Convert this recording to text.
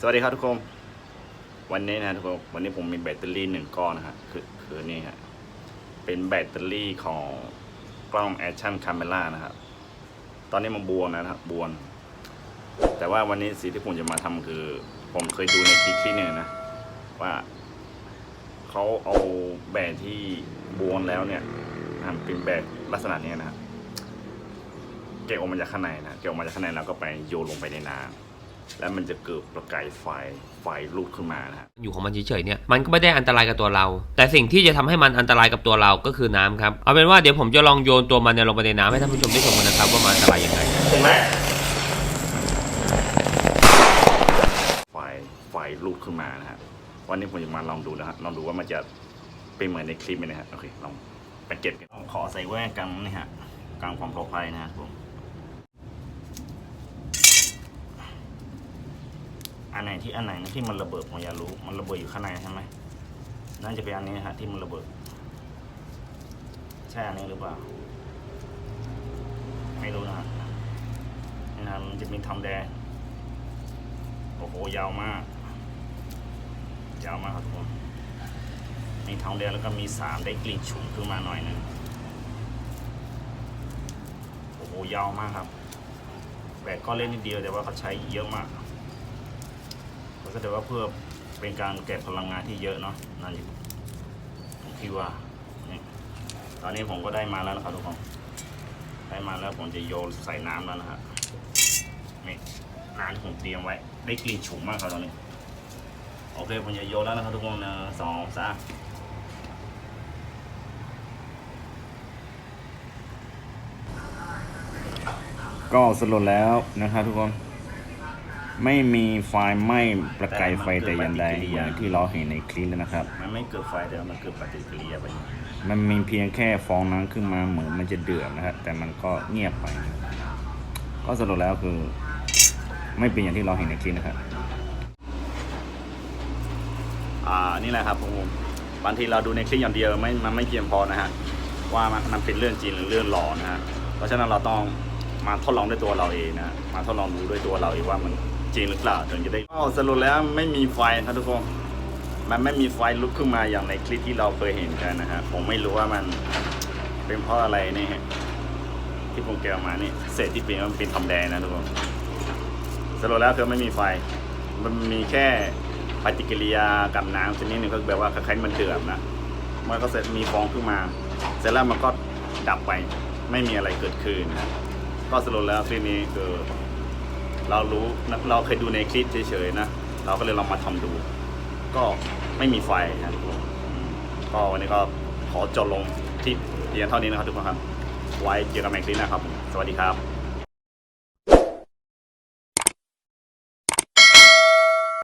สวัสดีครับทุกคน วันนี้นะทุกคน วันนี้ผมมีแบตเตอรี่หนึ่งก้อนนะฮะคือคือนี่ฮะ เป็นแบตเตอรี่ของกล้องแอคชั่นคาเมล่านะครับ ตอนนี้มันบวมนะครับบวมแต่ว่าวันนี้สิ่งที่ผมจะมาทำคือ ผมเคยดูในคลิปที่หนึ่งนะ ว่าเขาเอาแบตที่บวมแล้วเนี่ยทำเป็นแบตลักษณะนี้นะครับเก็บออกมาจากข้างในนะ เก็บออกมาจากข้างในแล้วก็ไปโยนลงไปในน้ำ แล้วมันจะเกิดประกายไฟไฟลุกขึ้นมานะฮะอยู่ของมันเฉยๆเนี่ยมันก็ไม่ได้อันตรายกับตัวเรา แต่สิ่งที่จะทำให้มันอันตรายกับตัวเราก็คือน้ำครับเอาเป็นว่าเดี๋ยวผมจะลองโยนตัวมันเนี่ยลงไปในน้ำให้ท่านผู้ชมได้ชมกันนะครับว่ามันอันตรายยังไงถูกไหมไฟไฟลุกขึ้นมานะฮะวันนี้ผมจะมาลองดูนะฮะลองดูว่ามันจะเป็นเหมือนในคลิปไหมนะฮะโอเคลองไปเก็บกันขอใส่แว่นกันนี่ฮะกลางความปลอดภัยนะฮะผม อันไหนที่อันไหนที่มันระเบิดผมอยากรู้ มันระเบิดอยู่ข้างในใช่ไหมน่าจะเป็นอันนี้ฮะที่มันระเบิด ใช่อันนี้หรือเปล่า ไม่รู้นะฮะนะครับมันจะมีทองแดง โอ้โหยาวมาก ยาวมากครับทุกคนมีทองแดงแล้วก็มีสามได้กลิ่นฉุนขึ้นมาหน่อยนึงโอ้โหยาวมากครับแบตก็เล่นนิดเดียวแต่ว่าเขาใช้เยอะมาก ก็แสดงว่าเพื่อเป็นการเก็บพลังงานที่เยอะเนาะนั่นอยู่ผมคิดว่านี่ตอนนี้ผมก็ได้มาแล้วนะครับทุกคนได้มาแล้วผมจะโยนใส่น้ำแล้วนะฮะนี่น้ำที่ผมเตรียมไว้ ได้กลิ่นฉุนมากครับตอนนี้โอเคผมจะโยนแล้วนะครับทุกคนนะสองสามก็สรุปแล้วนะครับทุกคน ไม่มีไฟไหม้ประกายไฟแต่อย่างใดเหมือนที่เราเห็นในคลิปนะครับ มันไม่เกิดไฟแต่ว่ามันเกิดปฏิกิริยาไปมันมีเพียงแค่ฟองน้ำขึ้นมาเหมือนมันจะเดือดนะครับแต่มันก็เงียบไป ก็สรุปแล้วคือ ไม่เป็นอย่างที่เราเห็นในคลิปนะครับ อ่านี่แหละครับผมบางทีเราดูในคลิปอย่างเดียวไม่มันไม่เพียงพอนะฮะว่ามันมันเป็นเรื่องจริงหรือเรื่องหลอนนะฮะเพราะฉะนั้นเราต้องมาทดลองด้วยตัวเราเองนะ มาทดลองดูด้วยตัวเราเองว่ามัน จริงหรือเปล่าถึงจะได้ก็สรุปแล้วไม่มีไฟครับทุกคนมันไม่มีไฟลุกขึ้นมาอย่างในคลิปที่เราเคยเห็นกันนะฮะผมไม่รู้ว่ามันเป็นเพราะอะไรนี่ฮะที่ผมแกะมานี่เศษที่เป็นมันเป็นทองแดงนะทุกคนสรุปแล้วคือไม่มีไฟ มันมีแค่ปฏิกิริยากับน้ำชนิดหนึ่งก็แบบว่าคล้ายๆมันเดือดนะมันก็เสร็จมีฟองขึ้นมา เสร็จแล้วมันก็ดับไปไม่มีอะไรเกิดขึ้นนะก็สรุปแล้วคลิปนี้คือ เรารู้เราเคยดูในคลิปเฉยๆนะ เราก็เลยลองมาทำดู ก็ไม่มีไฟนะทุกคนก็วันนี้ก็ขอจบลงที่เพียงเท่านี้นะครับทุกคนครับ ไว้เจอกันใหม่คลิปนะครับ สวัสดีครับ